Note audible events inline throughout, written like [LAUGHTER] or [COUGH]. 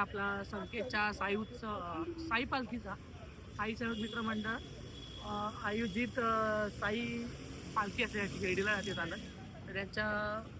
आपला संकेतच्या साई उत्सव साई पालखीचा साई सेवक मित्र मंडळ आयोजित साई पालखी असे याची गिरडीला जाते चालत तर त्यांच्या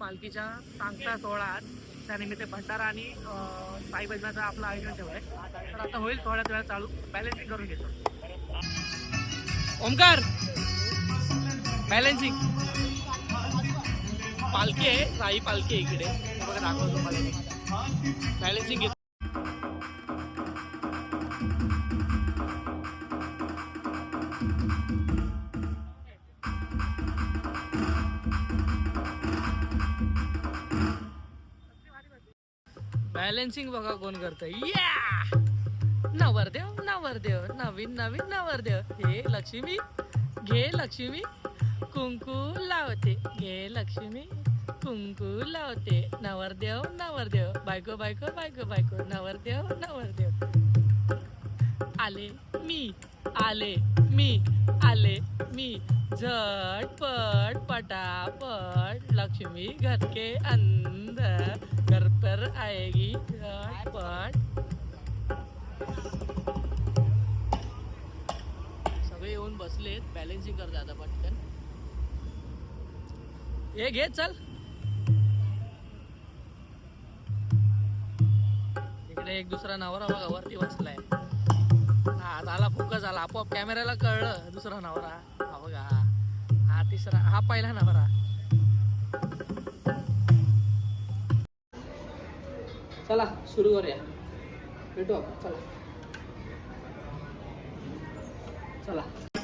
पालखीच्या सांगता सोहळा आज त्यानिमित्त भंडारा आणि साई भजनाचं आपलं आयोजन ठेवलं आहे तर आता होईल थोड्याच वेळा चालू. बॅलेन्सिंग करून घेतो. ओमकार! बॅलेन्सिंग पालखी आहे साई पालखी आहे इकडे. बघा दाखवतो तुम्हाला. बॅलन्सिंग घेतो. बॅलन्सिंग बघा कोण करतं या नवरदेव नवरदेव नवीन नवीन नवरदेव. हे लक्ष्मी घे लक्ष्मी. कुंकू लावते घे लक्ष्मी. कुंकू लावते. नवरदेव नवरदेव. बायको बायको बायको बायको. नवरदेव नवरदेव. आले मी आले मी आले मी. झटपट पटापट लक्ष्मी घर के अंदर घर पर आएगी झटपट. सगळे येऊन बसलेत बॅलेन्सिंग कर आता पटकन. हे घे चल. इकडे एक दुसरा नवरा बघा वरती बसलाय. झाला फुका झाला. आपोआप कॅमेऱ्याला कळलं. दुसरा नवरा. हा बघा. हा तिसरा. हा पहिला नवरा. चला सुरू करूया. भेटू आपण. चला. चला.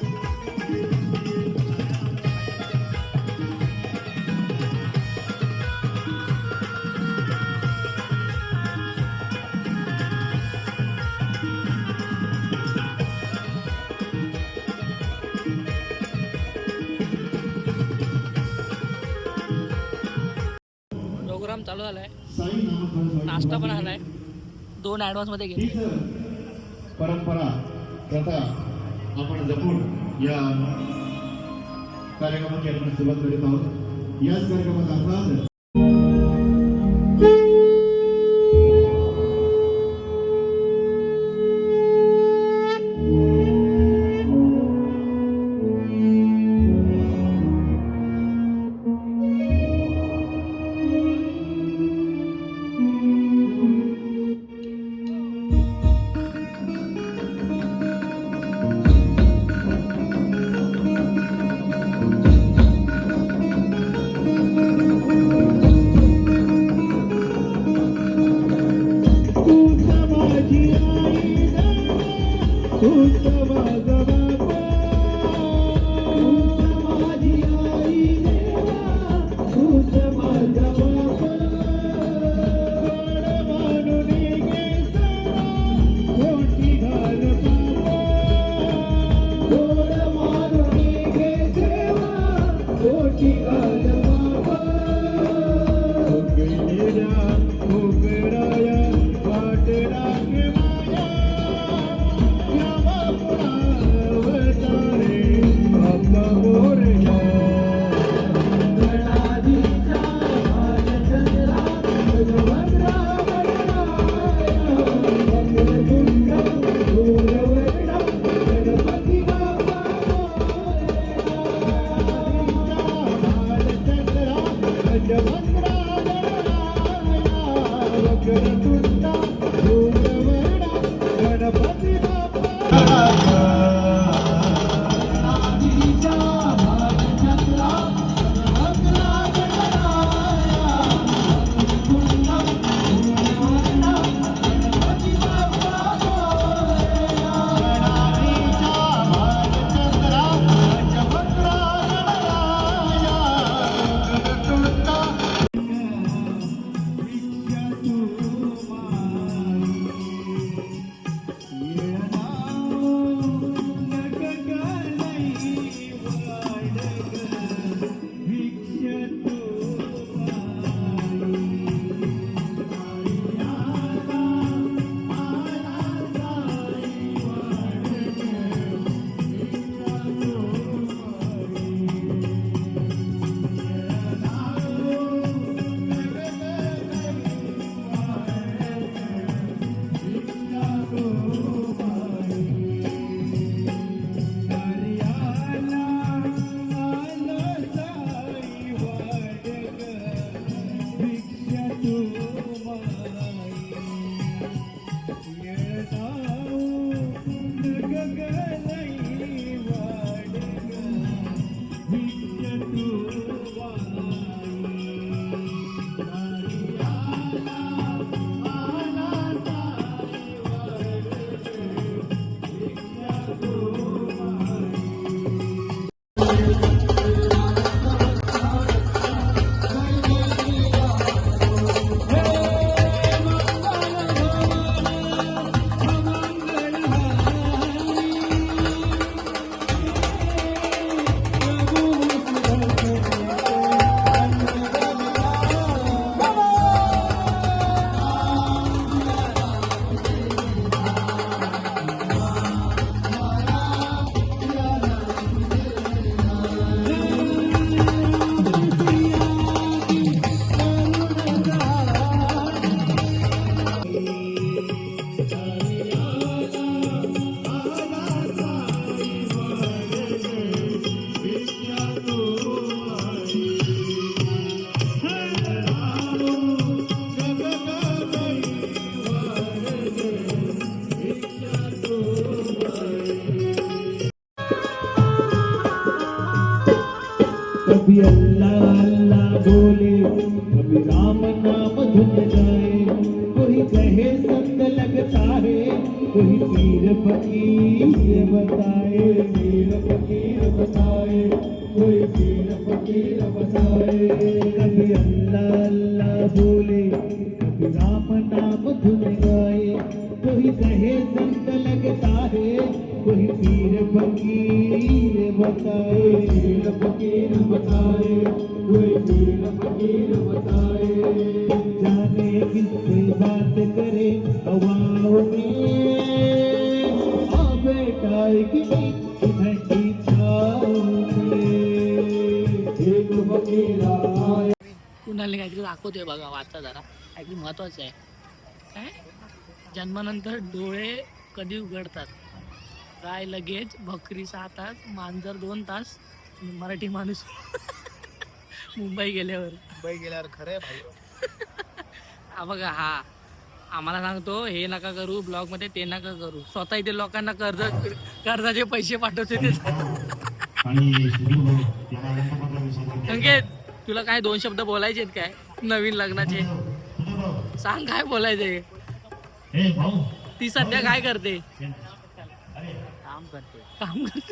दोन ऍडव्हान्समध्ये घेतले. परंपरा प्रथा आपण जपून या कार्यक्रमाची आपण सुरुवात करीत आहोत. याच कार्यक्रमात आता अल्लाह अल्लाह बोले कभी राम नाम धुन जाए। कोई कहे संग लगता है, कोई पीर फकीर बताए। पीर फकीर बताए, कोई पीर फकीर बताए। कभी अल्लाह अल्लाह बोले कभी राम नाम धुन गाए कोई कहे संग लगता है, कोई पीर फकीर बताए। पीर फकीर कुणाला काहीतरी दाखवतोय बघा वाचा जरा. काहीतरी महत्वाचं आहे. काय? जन्मानंतर डोळे कधी उघडतात? गाय लगेच? बकरी सहा तास मांजर दोन तास मराठी माणूस. [LAUGHS] मुंबई गेल्यावर. मुंबई गेल्यावर खरंय भाई. हा बघा हा. आम्हाला सांगतो हे नका करू ब्लॉगमध्ये ते नका करू. स्वतः इथे लोकांना कर्ज कर्जाचे पैसे पाठवते ते. संकेत तुला काय दोन शब्द बोलायचे आहेत काय? नवीन लग्नाचे. सांग काय बोलायचंय. हे भाऊ. ती सध्या काय करते? अरे. काम करते. काम करते.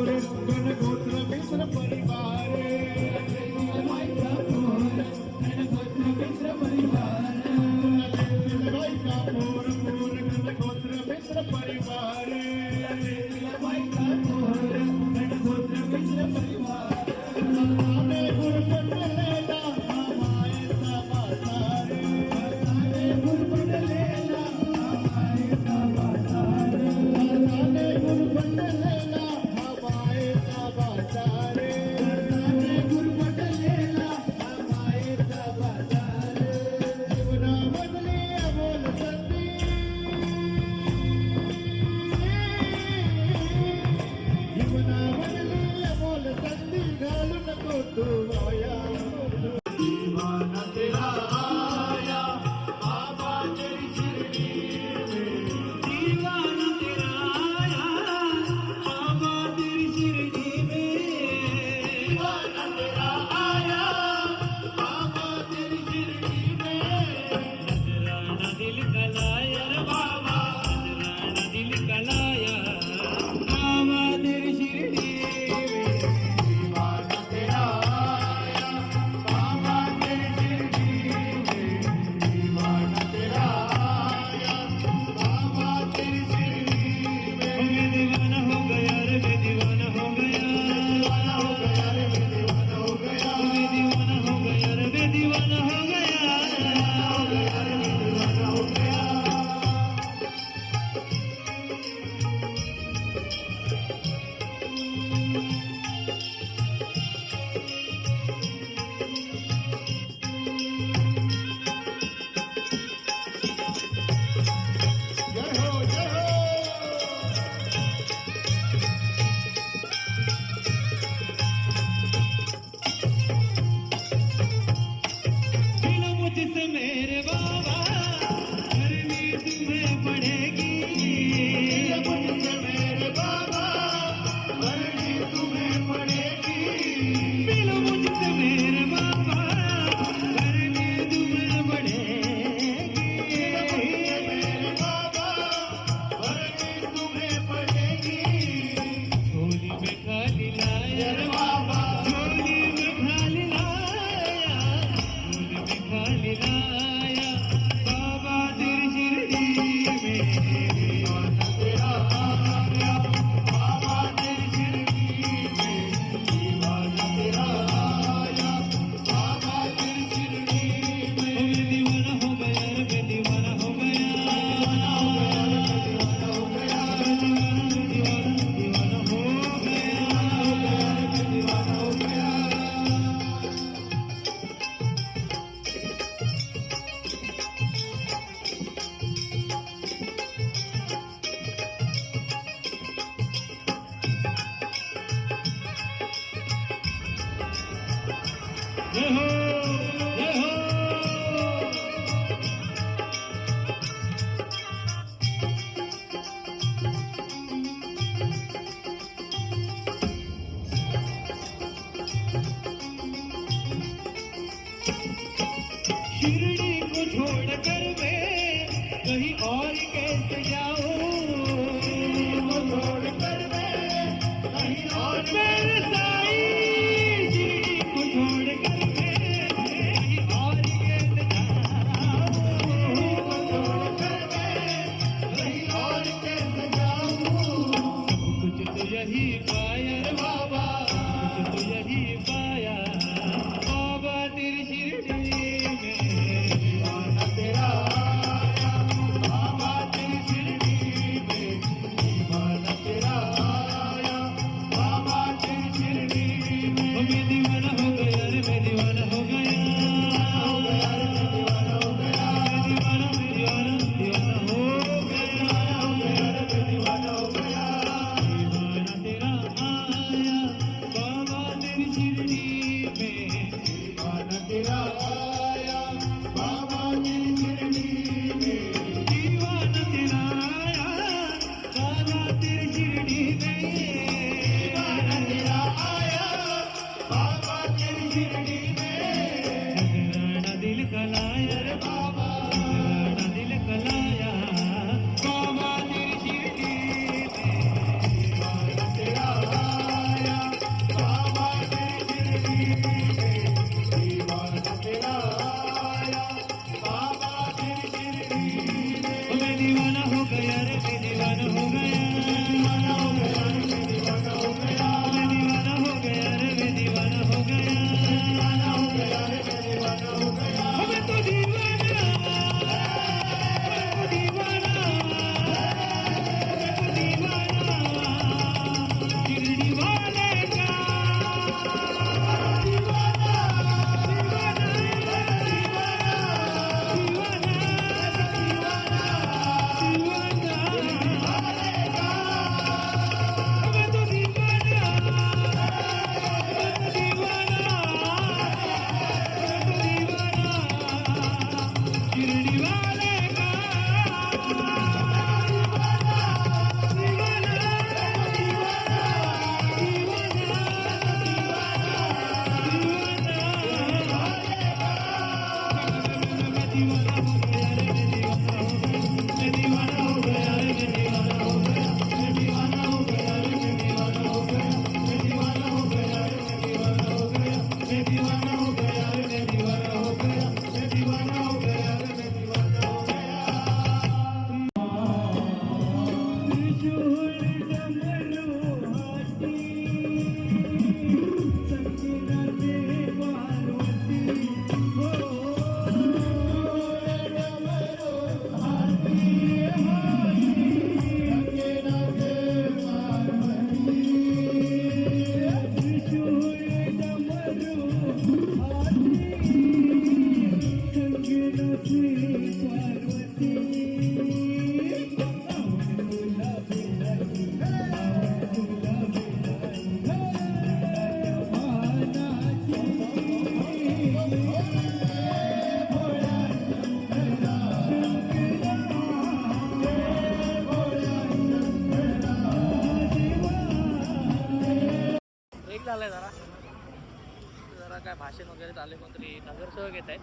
भाषण वगैरे चालू आहे कोणतरी नगरसेवक येत आहेत.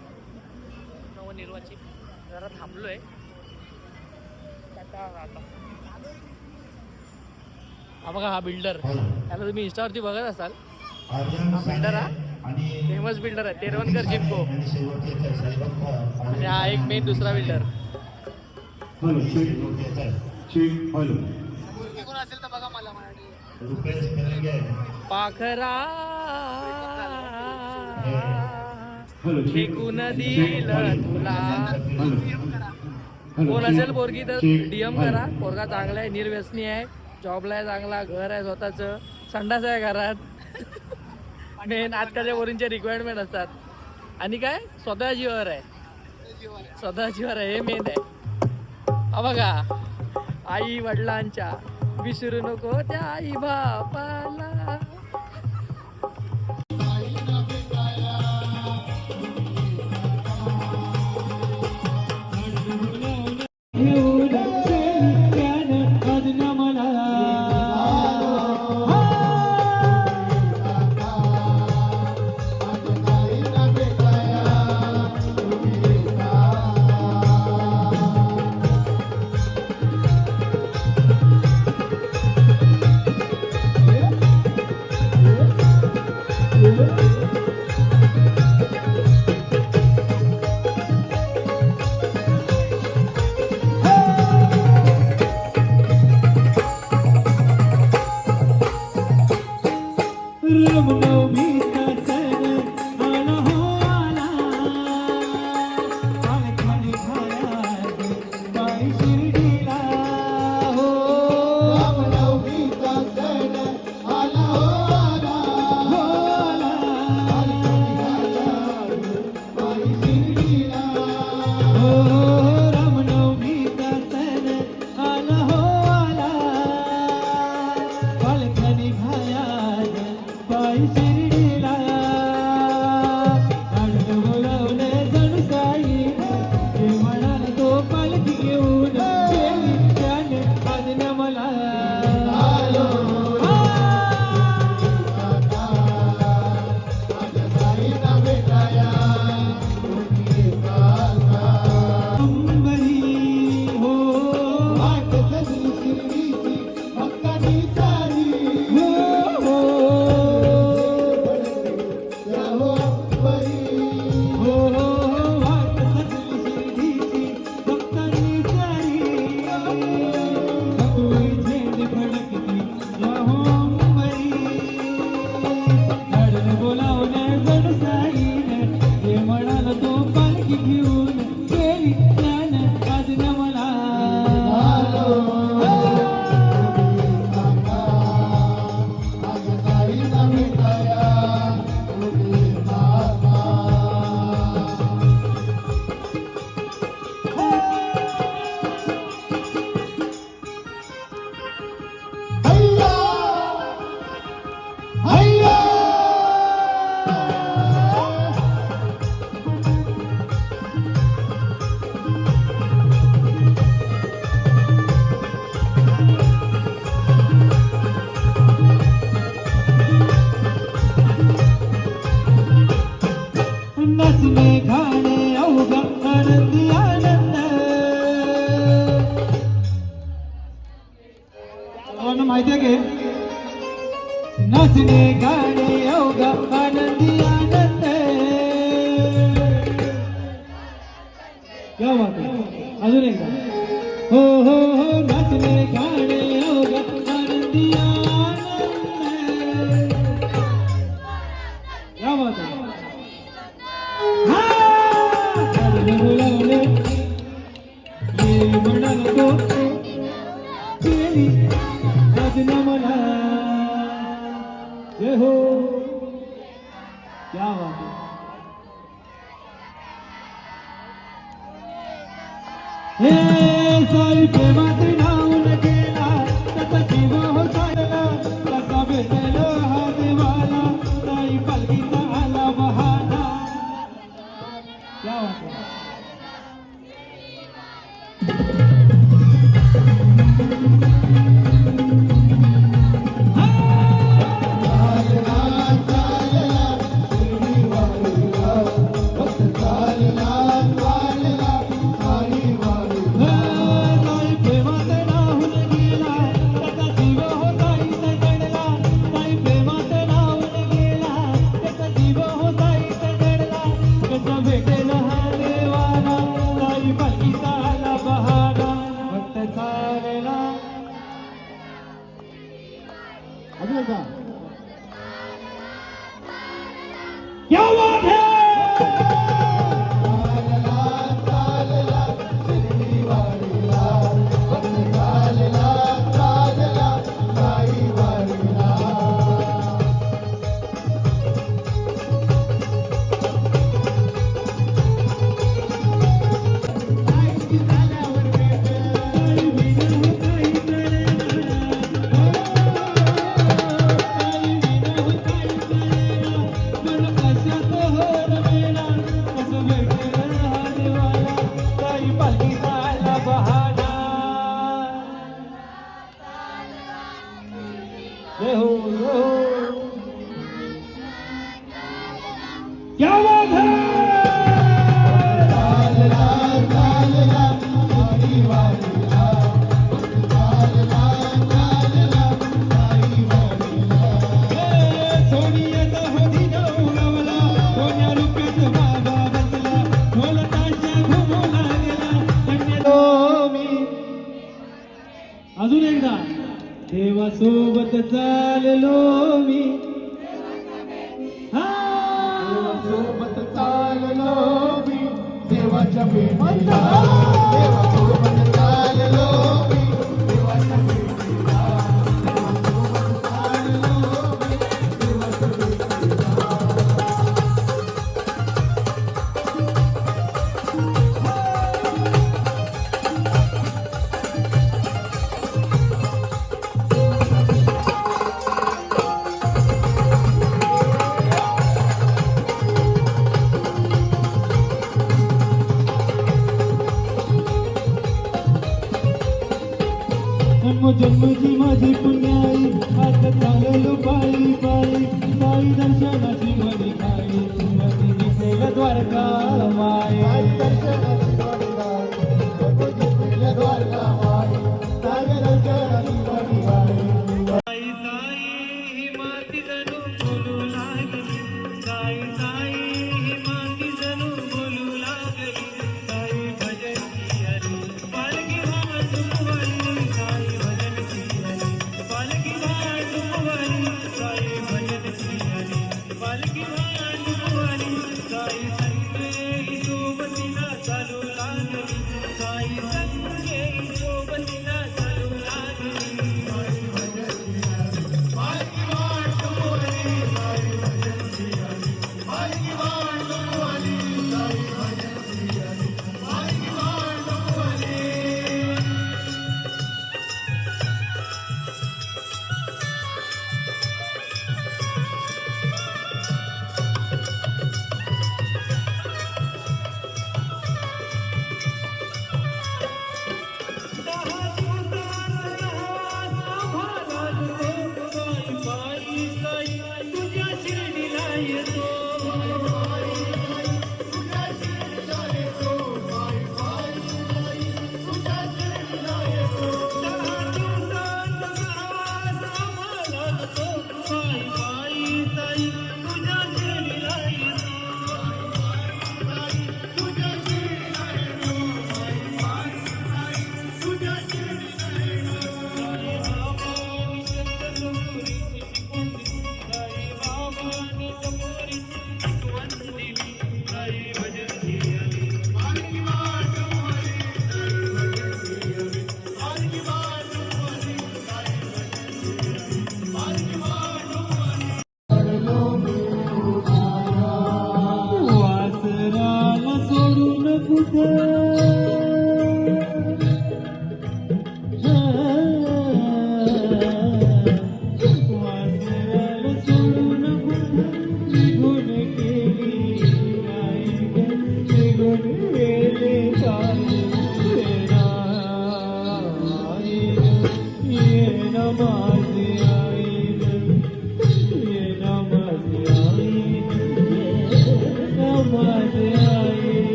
नवनिर्वाचित. जरा थांबलोय. आता आता. हा बघा हा बिल्डर त्याला तुम्ही इंस्टावरती बघत असाल. हा बिल्डर हा. फेमस बिल्डर आहे. तेरवणकर जिमको आणि हा एक मेन दुसरा बिल्डर कोण असेल तर बघा मला मराठी पाखरा. फेकून दिलं तुला. कोण असेल पोरगी तर डीएम करा. पोरगा चांगला आहे निर्व्यसनी आहे. जॉबला आहे चांगला घर आहे स्वतःच. संडास आहे घरात. मेन आजकालच्या पोरींचे रिक्वायरमेंट असतात. आणि काय? स्वतः जीवावर आहे. स्वतः जीवावर आहे हे मेन आहे. हा बघा. आई वडिलांच्या विसरू नको त्या आई बापाला. क्या बात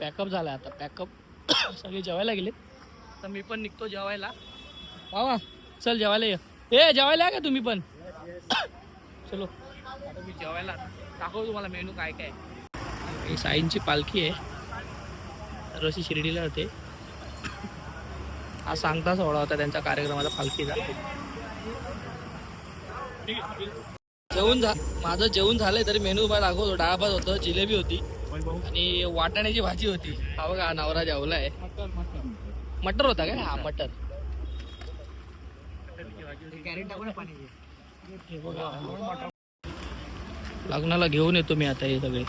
पॅकअप झाला आता. पॅकअप [COUGHS] सगळे जेवायला गेलेत. तर मी पण निघतो जेवायला. बाबा चल जेवायला ये. ए जेवायला का तुम्ही पण? चलो. आता मी जेवायला दाखव तुम्हाला मेनू काय काय ही साईंची पालखी आहे. तर अशी शिर्डीला होते. हा सांगता सोहळा होता त्यांच्या कार्यक्रमाचा पालखीचा. जेवण झा माझं जेवण झालंय तरी मेनू मला दाखवतो. डाळ भात होतं जिलेबी होती आणि वाटाण्याची भाजी होती. हा बघा नवरा जेवला आहे. मटर होता काय? हा मटर. हे पाणी लग्नाला घेऊन येतो मी आता हे सगळे.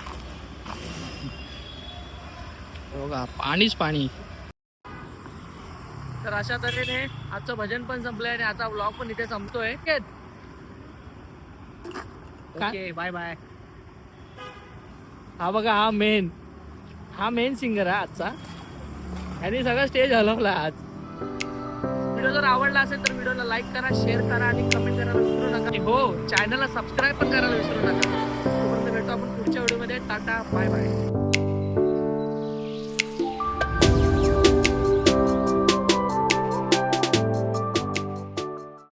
बघा पाणीच पाणी. तर अशा तऱ्हेने आजचं भजन पण संपलंय आणि आजचा ब्लॉग पण इथे संपतोय. ओके बाय बाय हा बघा हा मेन हा मेन सिंगर आहे आजचा. यांनी सगळं स्टेज हलवला आज. व्हिडिओ जर आवडला असेल तर व्हिडिओला लाईक करा शेअर करा आणि कमेंट करायला विसरू नका. आणि हो चॅनलला सबस्क्राईब पण करायला विसरू नका. भेटतो आपण पुढच्या व्हिडिओमध्ये टाटा बाय बाय